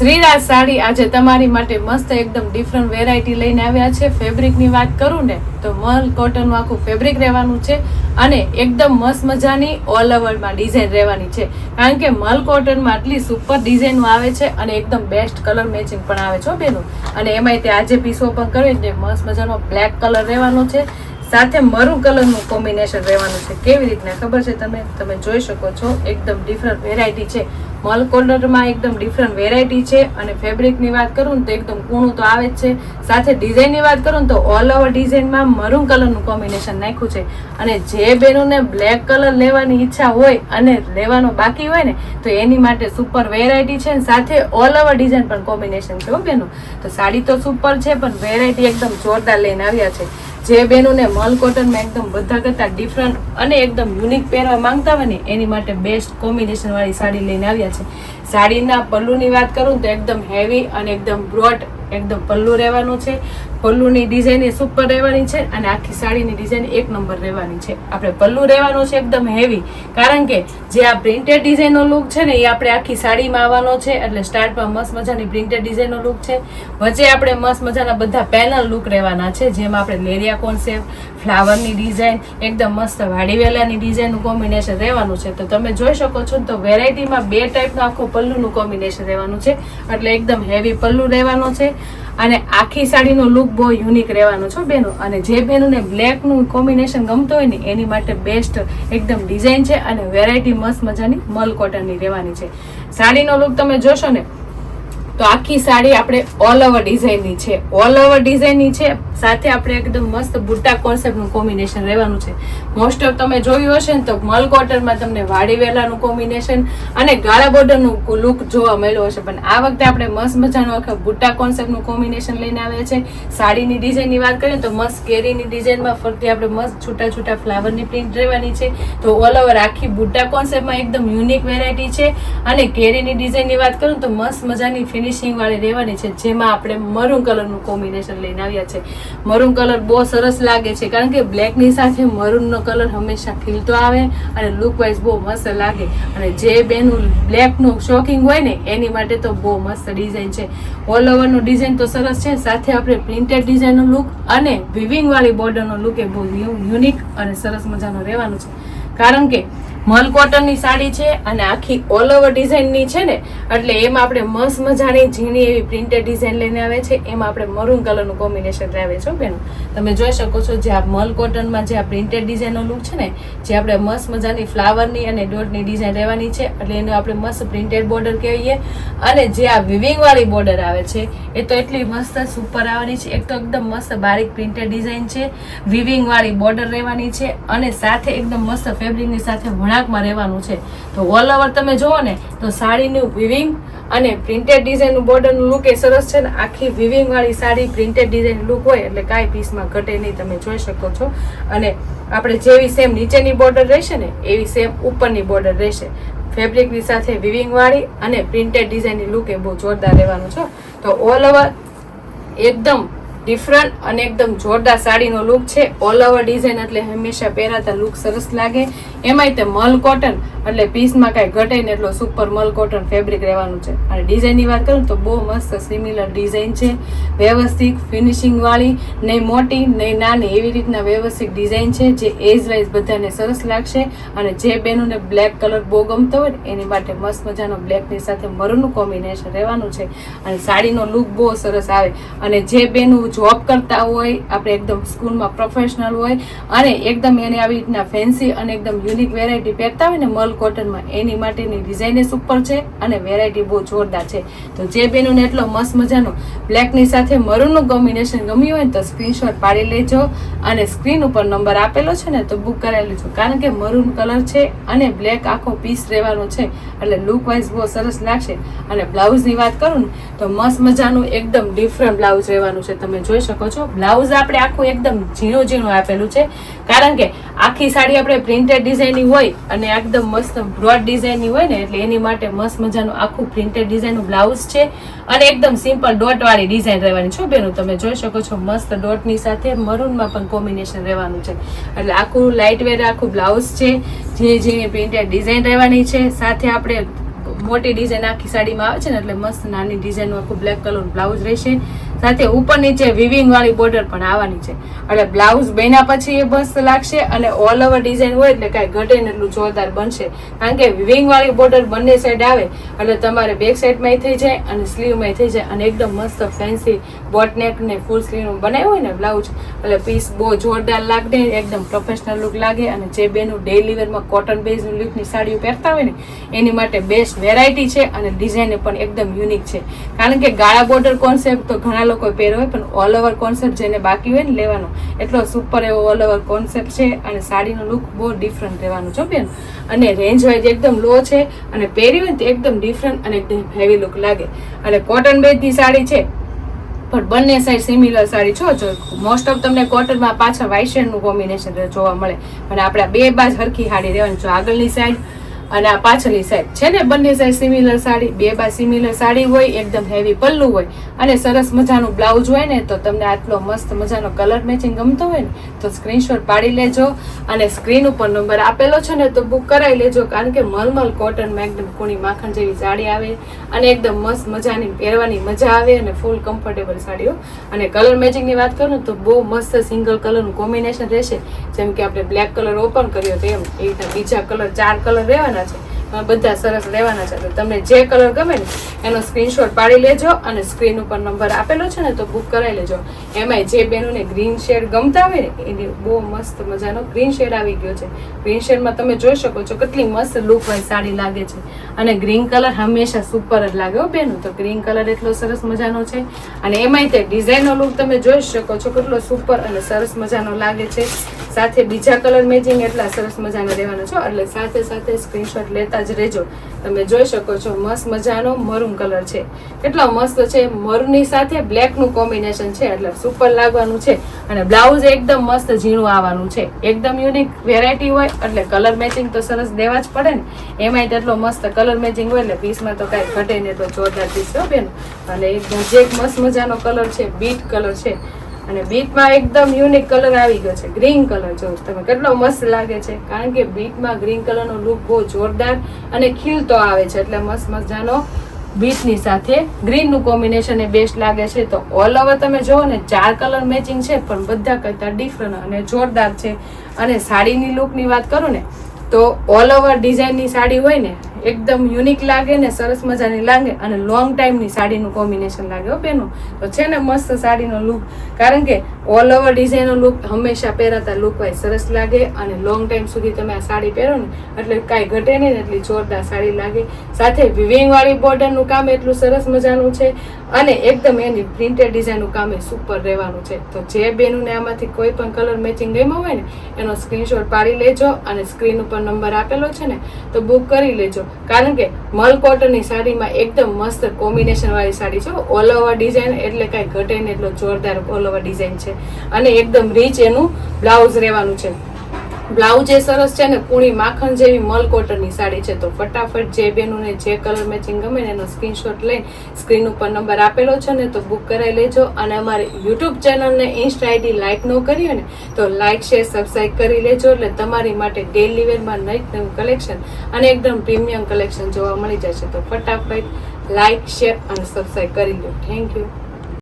શ્રીરાજ સાડી આજે તમારી માટે મસ્ત એકદમ ડિફરન્ટ વેરાયટી લઈને આવ્યા છે. ફેબ્રિકની વાત કરું ને, તો મલ કોટનનું આખું ફેબ્રિક રહેવાનું છે અને એકદમ મસ્ત મજાની ઓલ ઓવરમાં ડિઝાઇન રહેવાની છે. કારણ કે મલ કોટનમાં આટલી સુપર ડિઝાઇનો આવે છે અને એકદમ બેસ્ટ કલર મેચિંગ પણ આવે છે બેનું. અને એમાંય તે આજે પીસ ઓપન કર્યો ને મસ્ત મજાનો બ્લેક કલર રહેવાનો છે. સાથે મરૂન કલરનું કોમ્બિનેશન રહેવાનું છે. કેવી રીતના ખબર છે તમે તમે જોઈ શકો છો, એકદમ ડિફરન્ટ વેરાયટી છે. મલ કોલરમાં એકદમ ડિફરન્ટ વેરાયટી છે અને ફેબ્રિકની વાત કરું ને તો એકદમ કૂણું તો આવે જ છે. સાથે ડિઝાઇનની વાત કરું ને તો ઓલ ઓવર ડિઝાઇનમાં મરૂન કલરનું કોમ્બિનેશન નાખ્યું છે. અને જે બહેનોને બ્લેક કલર લેવાની ઈચ્છા હોય અને લેવાનો બાકી હોય ને, તો એની માટે સુપર વેરાયટી છે અને સાથે ઓલ ઓવર ડિઝાઇન પણ કોમ્બિનેશન છે હો બહેનો. તો સાડી તો સુપર છે, પણ વેરાયટી એકદમ જોરદાર લઈને આવ્યા છે. જે બહેનોને મલ કોટનમાં એકદમ બધા કરતાં ડિફરન્ટ અને એકદમ યુનિક પહેરવા માંગતા હોય ને, એની માટે બેસ્ટ કોમ્બિનેશનવાળી સાડી લઈને આવ્યા છે. સાડીના પલ્લુની વાત કરું તો એકદમ હેવી અને એકદમ બ્રોડ એકદમ પલ્લુ રહેવાનું છે. પલ્લુની ડિઝાઇન એ સુપર રહેવાની છે અને આખી સાડીની ડિઝાઇન એક નંબર રહેવાની છે. આપણે પલ્લુ રહેવાનું છે એકદમ હેવી કારણ કે જે આ પ્રિન્ટેડ ડિઝાઇનનો લુક છે ને, એ આપણે આખી સાડીમાં આવવાનો છે, એટલે સ્ટાર્ટમાં મસ્ત મજાની પ્રિન્ટેડ ડિઝાઇનનો લુક છે. વચ્ચે આપણે મસ્ત મજાના બધા પેનલ લુક રહેવાના છે, જેમાં આપણે લેરિયા કોન્સેપ્ટ ફ્લાવરની ડિઝાઇન એકદમ મસ્ત વાડીવેલાની ડિઝાઇનનું કોમ્બિનેશન રહેવાનું છે. તો તમે જોઈ શકો છો તો વેરાયટીમાં બે ટાઈપનું આખું પલ્લુનું કોમ્બિનેશન રહેવાનું છે, એટલે એકદમ હેવી પલ્લુ રહેવાનો છે. અને આખી સાડીનો લુક બહુ યુનિક રહેવાનો છો બહેનો અને જે બહેનોને બ્લેકનું કોમ્બિનેશન ગમતું હોય ને, એની માટે બેસ્ટ એકદમ ડિઝાઇન છે અને વેરાયટી મસ્ત મજાની મલ કોટનની રહેવાની છે. સાડીનો લુક તમે જોશો ને તો આખી સાડી આપણે ઓલ ઓવર ડિઝાઇનની છે. ઓલ ઓવર ડિઝાઇનની છે. સાથે આપણે એકદમ મસ્ત બુટ્ટા કોન્સેપ્ટનું કોમ્બિનેશન રહેવાનું છે. મોસ્ટ ઓફ તમે જોયું હશે ને તો મલ કોટનમાં તમને વાડી વેલાનું કોમ્બિનેશન અને ગાળા બોર્ડરનું લુક જોવા મળ્યો હશે. પણ આ વખતે આપણે મસ્ત મજાનું આખા બુટ્ટા કોન્સેપ્ટનું કોમ્બિનેશન લઈને આવ્યા છે. સાડીની ડિઝાઇનની વાત કરીએ તો મસ્ત કેરીની ડિઝાઇનમાં ફરતી આપણે મસ્ત છૂટા છૂટા ફ્લાવરની પ્રિન્ટ રહેવાની છે. તો ઓલ ઓવર આખી બુટ્ટા કોન્સેપ્ટમાં એકદમ યુનિક વેરાયટી છે. અને કેરીની ડિઝાઇનની વાત કરું તો મસ્ત મજાની ફિનિશિંગ વાળી રહેવાની છે, જેમાં આપણે મરૂન કલરનું કોમ્બિનેશન લઈને આવ્યા છે. મરૂન કલર બહુ સરસ લાગે છે, કારણ કે બ્લેકની સાથે મરૂનનો કલર હંમેશા ખીલતો આવે અને લુક વાઇઝ બહુ મસ્ત લાગે. અને જે બેનું બ્લેકનું શોકિંગ હોય ને, એની માટે તો બહુ મસ્ત ડિઝાઇન છે. ઓલ ઓવરનું ડિઝાઇન તો સરસ છે, સાથે આપણે પ્રિન્ટેડ ડિઝાઇનનો લુક અને વિવિંગ વાળી બોર્ડરનો લુક એ બહુ યુનિક અને સરસ મજાનો રહેવાનું છે. કારણ કે મલ કોટનની સાડી છે અને આખી ઓલ ઓવર ડિઝાઇનની છે ને, એટલે એમાં આપણે મસ્ત મજાની ઝીણી એવી પ્રિન્ટેડ ડિઝાઇન લઈને આવે છે. એમાં આપણે મરૂન કલરનું કોમ્બિનેશન લાવે છે બેન. તમે જોઈ શકો છો જે આ મલ કોટનમાં જે આ પ્રિન્ટેડ ડિઝાઇનનો લુક છે ને, જે આપણે મસ્ત મજાની ફ્લાવરની અને ડોટની ડિઝાઇન રહેવાની છે. એટલે એનું આપણે મસ્ત પ્રિન્ટેડ બોર્ડર કહીએ. અને જે આ વિવિંગ વાળી બોર્ડર આવે છે, એ તો એટલી મસ્ત સુપર આવવાની છે. એક તો એકદમ મસ્ત બારીક પ્રિન્ટેડ ડિઝાઇન છે. વિવિંગ વાળી બોર્ડર રહેવાની છે. અને સાથે એકદમ મસ્ત ફેબ્રિકની સાથે વણાકમાં રહેવાનું છે. તો ઓલ ઓવર તમે જુઓ ને, તો સાડીનું વિવિંગ અને પ્રિન્ટેડ ડિઝાઇનનું બોર્ડરનું લુક એ સરસ છે ને, આખી વિવિંગ વાળી સાડી પ્રિન્ટેડ ડિઝાઇન લુક હોય એટલે કાંઈ પીસમાં ઘટે નહીં, તમે જોઈ શકો છો. અને આપણે જેવી સેમ નીચેની બોર્ડર રહેશે ને, એવી સેમ ઉપરની બોર્ડર રહેશે. ફેબ્રિકની સાથે વિવિંગ વાળી અને પ્રિન્ટેડ ડિઝાઇનની લુક એ બહુ જોરદાર રહેવાનું છે. તો ઓલ ઓવર એકદમ ડિફરન્ટ અને એકદમ જોરદાર સાડીનો લુક છે. ઓલ ઓવર ડિઝાઇન એટલે હંમેશા પહેરાતા લુક સરસ લાગે. એમાંય તે મલ કોટન એટલે પીસમાં કાંઈ ઘટે ને એટલો સુપર મલ કોટન ફેબ્રિક રહેવાનું છે. અને ડિઝાઇનની વાત કરું તો બહુ મસ્ત સિમિલર ડિઝાઇન છે. વ્યવસ્થિત ફિનિશિંગવાળી નહીં મોટી, નહીં નાની એવી રીતના વ્યવસ્થિત ડિઝાઇન છે જે એજ વાઇઝ બધાને સરસ લાગશે. અને જે બેનોને બ્લેક કલર બહુ ગમતો હોય એની માટે મસ્ત મજાનો બ્લેકની સાથે મરૂનનું કોમ્બિનેશન રહેવાનું છે. અને સાડીનો લુક બહુ સરસ આવે. અને જે બેનું જોબ કરતા હોય, આપણે એકદમ સ્કૂલમાં પ્રોફેશનલ હોય, અને એકદમ એને આવી રીતના ફેન્સી અને એકદમ યુનિક વેરાયટી પહેરતા હોય ને મલ કોટનમાં એની માટેની ડિઝાઇન ઉપર છે અને વેરાયટી બહુ જોરદાર છે. તો જે બેનોને એટલો મસ્ત મજાનો બ્લેકની સાથે મરૂનનું કોમ્બિનેશન ગમ્યું હોય ને, તો સ્ક્રીનશોટ પાડી લેજો અને સ્ક્રીન ઉપર નંબર આપેલો છે ને, તો બુક કરાવી લેજો. કારણ કે મરૂન કલર છે અને બ્લેક આખો પીસ રહેવાનો છે, એટલે લુક વાઇઝ બહુ સરસ લાગશે. અને બ્લાઉઝની વાત કરું ને, તો મસ્ત મજાનું એકદમ ડિફરન્ટ બ્લાઉઝ રહેવાનું છે. તમે જોઈ શકો છો. બ્લાઉઝ આપણે આખું એકદમ ઝીણું ઝીણું આપેલું છે. કારણ કે આખી સાડી આપણે પ્રિન્ટેડ ડિઝાઇનની હોય અને એકદમ મસ્ત બ્રોડ ડિઝાઇનની હોય ને, એટલે એની માટે મસ્ત મજાનું આખું પ્રિન્ટેડ ડિઝાઇનનું બ્લાઉઝ છે અને એકદમ સિમ્પલ ડોટ વાળી ડિઝાઇન રહેવાની છે. બેનું તમે જોઈ શકો છો મસ્ત ડોટની સાથે મરૂનમાં પણ કોમ્બિનેશન રહેવાનું છે. એટલે આખું લાઇટ વેર આખું બ્લાઉઝ છે. જે જે પ્રિન્ટેડ ડિઝાઇન રહેવાની છે. સાથે આપણે મોટી ડિઝાઇન આખી સાડીમાં આવે છે ને, એટલે મસ્ત નાની ડિઝાઇનનું આખું બ્લેક કલરનું બ્લાઉઝ રહેશે. સાથે ઉપર નીચે વિવિંગ વાળી બોર્ડર પણ આવવાની છે. એટલે બ્લાઉઝ બન્યા પછી એ મસ્ત લાગશે અને ઓલ ઓવર ડિઝાઇન હોય એટલે કાંઈ ઘટે ને એટલું જોરદાર બનશે. કારણ કે વિવિંગ વાળી બોર્ડર બંને સાઈડ આવે, એટલે તમારે બેક સાઈડમાં થઈ જાય અને સ્લીવમાં થઈ જાય. અને એકદમ મસ્ત ફેન્સી બોટનેક ને ફૂલ સ્લીવનું બનાવ્યું હોય ને બ્લાઉઝ એટલે પીસ બહુ જોરદાર લાગે એકદમ પ્રોફેશનલ લુક લાગે. અને જે બેનું ડેઇલી વેરમાં કોટન બેઝ લુકની સાડીઓ પહેરતા હોય ને, એની માટે બેસ્ટ વેરાયટી છે અને ડિઝાઇન પણ એકદમ યુનિક છે. કારણ કે ગાળા બોર્ડર કોન્સેપ્ટ તો ઘણા લોકો પહેર્યો હોય, પણ ઓલ ઓવર કોન્સેપ્ટ જેને બાકી હોય ને લેવાનો. એટલો સુપર એવો ઓલ ઓવર કોન્સેપ્ટ છે અને સાડીનો લુક બહુ ડિફરન્ટ રહેવાનું છો બેન. અને રેન્જ વાઇઝ એકદમ લો છે અને પહેરી હોય ને એકદમ ડિફરન્ટ અને એકદમ હેવી લુક લાગે. અને કોટન બેઝની સાડી છે, પણ બંને સાઈડ સિમિલર સાડી છો જો મોસ્ટ ઓફ તમને કોટનમાં પાછળ વાઇટ શેડનું કોમ્બિનેશન જોવા મળે. પણ આપણે બે બાજ હરખી સાડી રહેવાની. જો આગળની સાઈડ અને આ પાછળની સાઈડ છે ને, બંને સાઈડ સિમિલર સાડી, બે બાય સિમિલર સાડી હોય, એકદમ હેવી પલ્લું હોય અને સરસ મજાનું બ્લાઉઝ હોય ને, તો તમને આટલો મસ્ત મજાનો કલર મેચિંગ ગમતો હોય ને, તો સ્ક્રીનશોટ પાડી લેજો અને સ્ક્રીન ઉપર નંબર આપેલો છે ને, તો બુક કરાવી લેજો, કારણ કે મલમલ કોટનમાં એકદમ કૂણી માખણ જેવી સાડી આવે અને એકદમ મસ્ત મજાની પહેરવાની મજા આવે અને ફૂલ કમ્ફર્ટેબલ સાડીઓ અને કલર મેચિંગની વાત કરું ને, તો બહુ મસ્ત સિંગલ કલરનું કોમ્બિનેશન રહેશે. જેમ કે આપણે બ્લેક કલર ઓપન કર્યો તો એમ, એ રીતે બીજા કલર ચાર કલર રહેવાના છે. એમાં બધા સરસ લેવાના છે. તો તમને જે કલર ગમે ને, એનો સ્ક્રીનશોટ પાડી લેજો અને સ્ક્રીન ઉપર નંબર આપેલો છે ને, તો બુક કરાવી લેજો. એમાંય જે બહેનોને ગ્રીન શેડ ગમતા હોય ને, એની બહુ મસ્ત મજાનો ગ્રીન શેડ આવી ગયો છે. ગ્રીન શેડમાં તમે જોઈ શકો છો કેટલી મસ્ત લુક હોય સાડી લાગે છે. અને ગ્રીન કલર હંમેશા સુપર જ લાગે હો બહેનો. તો ગ્રીન કલર એટલો સરસ મજાનો છે. અને એમાંય તે ડિઝાઇનનો લુક તમે જોઈ શકો છો કેટલો સુપર અને સરસ મજાનો લાગે છે. સાથે બીજા કલર મેચિંગ એટલા સરસ મજાના રહેવાના છો. એટલે સાથે સાથે સ્ક્રીનશોટ લેતા જ રહેજો. તમે જોઈ શકો છો, મસ્ત મજાનો મરૂન કલર છે. કેટલો મસ્ત છે. મરૂનની સાથે બ્લેકનું કોમ્બિનેશન છે. એટલે સુપર લાગવાનું છે. અને બ્લાઉઝ એકદમ મસ્ત ઝીણું આવવાનું છે. એકદમ યુનિક વેરાયટી હોય, એટલે કલર મેચિંગ તો સરસ દેવા જ પડે ને. એમાંય તેટલો મસ્ત કલર મેચિંગ હોય, એટલે પીસમાં તો કાંઈ ઘટે ને તો જોરદાર પીસ બેન. અને એકદમ જે મસ્ત મજાનો કલર છે, બીટ કલર છે. અને બીટમાં એકદમ યુનિક કલર આવી ગયો છે. ગ્રીન કલર જો તમે કેટલો મસ્ત લાગે છે. કારણ કે બીટમાં ગ્રીન કલરનો લુક બહુ જોરદાર અને ખીલતો આવે છે. એટલે મસ્ત મજાનો બીટની સાથે ગ્રીનનું કોમ્બિનેશન એ બેસ્ટ લાગે છે. તો ઓલ ઓવર તમે જુઓ ને, ચાર કલર મેચિંગ છે, પણ બધા કરતાં ડિફરન્ટ અને જોરદાર છે. અને સાડીની લુકની વાત કરું ને, તો ઓલ ઓવર ડિઝાઇનની સાડી હોય ને એકદમ યુનિક લાગે ને સરસ મજાની લાગે અને લોંગ ટાઈમની સાડીનું કોમ્બિનેશન લાગે હો બેનો. તો છે ને મસ્ત સાડીનો લુક કારણ કે ઓલ ઓવર ડિઝાઇનનો લુક હંમેશા પહેરાતા લુક હોય સરસ લાગે અને લોંગ ટાઈમ સુધી તમે આ સાડી પહેરો ને એટલે કાંઈ ઘટે નહીં એટલી જોરદાર સાડી લાગે. સાથે વિવિંગવાળી બોર્ડરનું કામ એટલું સરસ મજાનું છે અને એકદમ એની પ્રિન્ટેડ ડિઝાઇનનું કામ એ સુપર રહેવાનું છે. તો જે બેનુને આમાંથી કોઈ પણ કલર મેચિંગ ગમ્યો હોય ને એનો સ્ક્રીનશોટ પાડી લેજો અને સ્ક્રીન ઉપર નંબર આપેલો છે ને તો બુક કરી લેજો. કારણ કે મલ કોટનની સાડીમાં એકદમ મસ્ત કોમ્બિનેશન વાળી સાડી છે. ઓલ ઓવર ડિઝાઇન એટલે કાંઈ ઘટે ને એટલો જોરદાર ઓલ ઓવર ડિઝાઇન છે. અને એકદમ રીચ એનું બ્લાઉઝ રહેવાનું છે. બ્લાઉઝ એ સરસ છે ને, કુણી માખણ જેવી મલ કોટનની સાડી છે, તો ફટાફટ જે બેનુને જે કલર મેચિંગ ગમે ને એનો સ્ક્રીનશોટ લઈ સ્ક્રીન ઉપર નંબર આપેલો છે ને, તો બુક કરાવી લેજો. અને અમારે યુટ્યુબ ચેનલને ઇન્સ્ટા આઈડી લાઇક ન કરી ને, તો લાઇક શેર સબસ્ક્રાઈબ કરી લેજો. એટલે તમારી માટે ડેલી વેરમાં નઈ નવું કલેક્શન અને એકદમ પ્રીમિયમ કલેક્શન જોવા મળી જશે. તો ફટાફટ લાઇક શેર અને સબસ્ક્રાઈબ કરી લો. Thank you